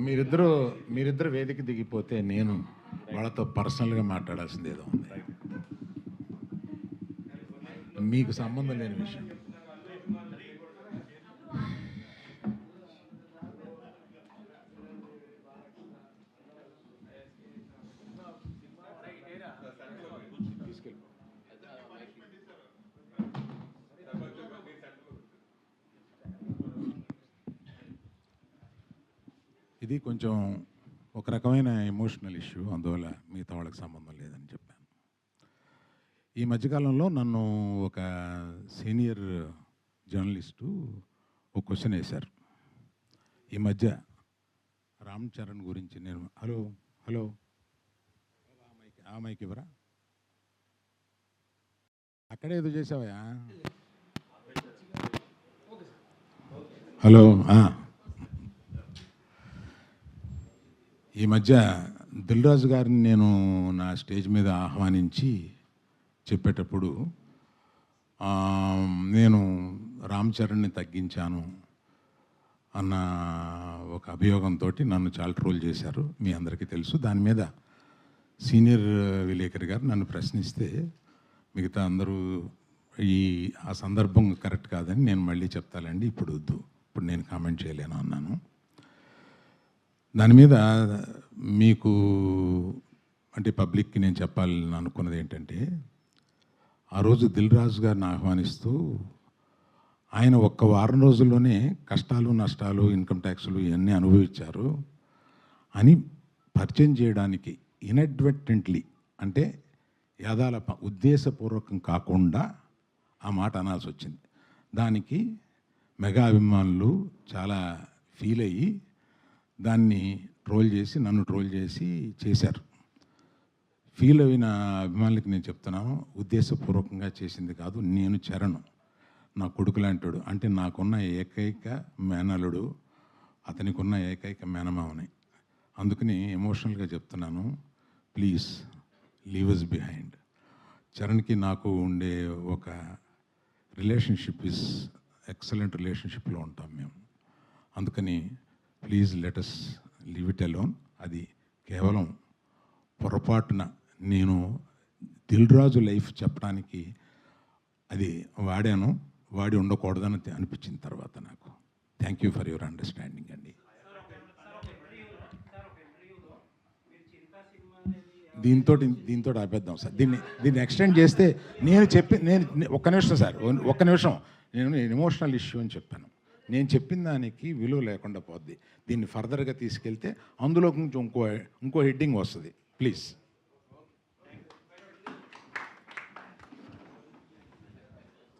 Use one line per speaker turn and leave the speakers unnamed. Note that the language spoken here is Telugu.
మీరిద్దరూ మీరిద్దరు వేదిక దిగిపోతే నేను వాళ్ళతో పర్సనల్గా మాట్లాడాల్సింది ఏదో ఉంది. మీకు సంబంధం లేని విషయం. ఇది కొంచెం ఒక రకమైన ఎమోషనల్ ఇష్యూ అందువల్ల మిగతా వాళ్ళకి సంబంధం లేదని చెప్పాను. ఈ మధ్యకాలంలో నన్ను ఒక సీనియర్ జర్నలిస్టు ఒక క్వశ్చన్ వేశారు. ఈ మధ్య రామ్ చరణ్ గురించి నేను హలో హలో. ఆ మైక్ ఇవ్వరా? అక్కడే ఏదో చేసావా హలో ఆ. ఈ మధ్య దిల్రాజు గారిని నేను నా స్టేజ్ మీద ఆహ్వానించి చెప్పేటప్పుడు నేను రామ్ చరణ్ని తగ్గించాను అన్న ఒక అభియోగంతో నన్ను చాలా ట్రోల్ చేశారు మీ అందరికీ తెలుసు. దాని మీద సీనియర్ విలేకరి గారు నన్ను ప్రశ్నిస్తే మిగతా అందరూ ఈ ఆ సందర్భం కరెక్ట్ కాదని నేను మళ్ళీ చెప్తానండి ఇప్పుడు వద్దు. ఇప్పుడు నేను కామెంట్ చేయలేను అన్నాను. దాని మీద మీకు అంటే పబ్లిక్కి నేను చెప్పాలని అనుకున్నది ఏంటంటే ఆ రోజు దిల్ రాజు గారిని ఆహ్వానిస్తూ ఆయన ఒక్క వారం రోజుల్లోనే కష్టాలు నష్టాలు ఇన్కమ్ ట్యాక్స్లు ఇవన్నీ అనుభవించారు. అని పరిచయం చేయడానికి ఇన్అడ్వర్టెంట్లీ అంటే యాదాల ఉద్దేశపూర్వకం కాకుండా ఆ మాట అనాల్సి వచ్చింది. దానికి మెగా అభిమానులు చాలా ఫీల్ అయ్యి దాన్ని ట్రోల్ చేసి నన్ను ట్రోల్ చేసి చేశారు. ఫీల్ అయిన అభిమానులకి నేను చెప్తున్నాను ఉద్దేశపూర్వకంగా చేసింది కాదు నేను చరణ్. నా కొడుకు లాంటివాడు అంటే నాకున్న ఏకైక మేనలుడు అతనికి ఉన్న ఏకైక మేనమావని అందుకని ఎమోషనల్గా చెప్తున్నాను ప్లీజ్ లీవ్ అస్ బిహైండ్ చరణ్కి నాకు ఉండే ఒక రిలేషన్షిప్ ఇస్ ఎక్సలెంట్ రిలేషన్షిప్లో ఉంటాం మేము. అందుకని please let us leave it alone. అది కేవలం పొరపాటున నేను దిల్ రాజు లైఫ్ చెప్పడానికి అది వాడాను వాడి ఉండకూడదని అనిపించిన తర్వాత నాకు. Thank you for your understanding అండి. దీంతో దీంతో ఆపేద్దాం సార్. దీన్ని దీన్ని ఎక్స్టెండ్ చేస్తే నేను చెప్పి నేను ఒక్క నిమిషం సార్ ఒక్క నిమిషం. నేను ఎమోషనల్ ఇష్యూ అని చెప్పాను. నేను చెప్పిన దానికి విలువ లేకుండా పోద్ది. దీన్ని ఫర్దర్గా తీసుకెళ్తే అందులో కొంచెం ఇంకో ఇంకో హెడ్డింగ్ వస్తుంది. ప్లీజ్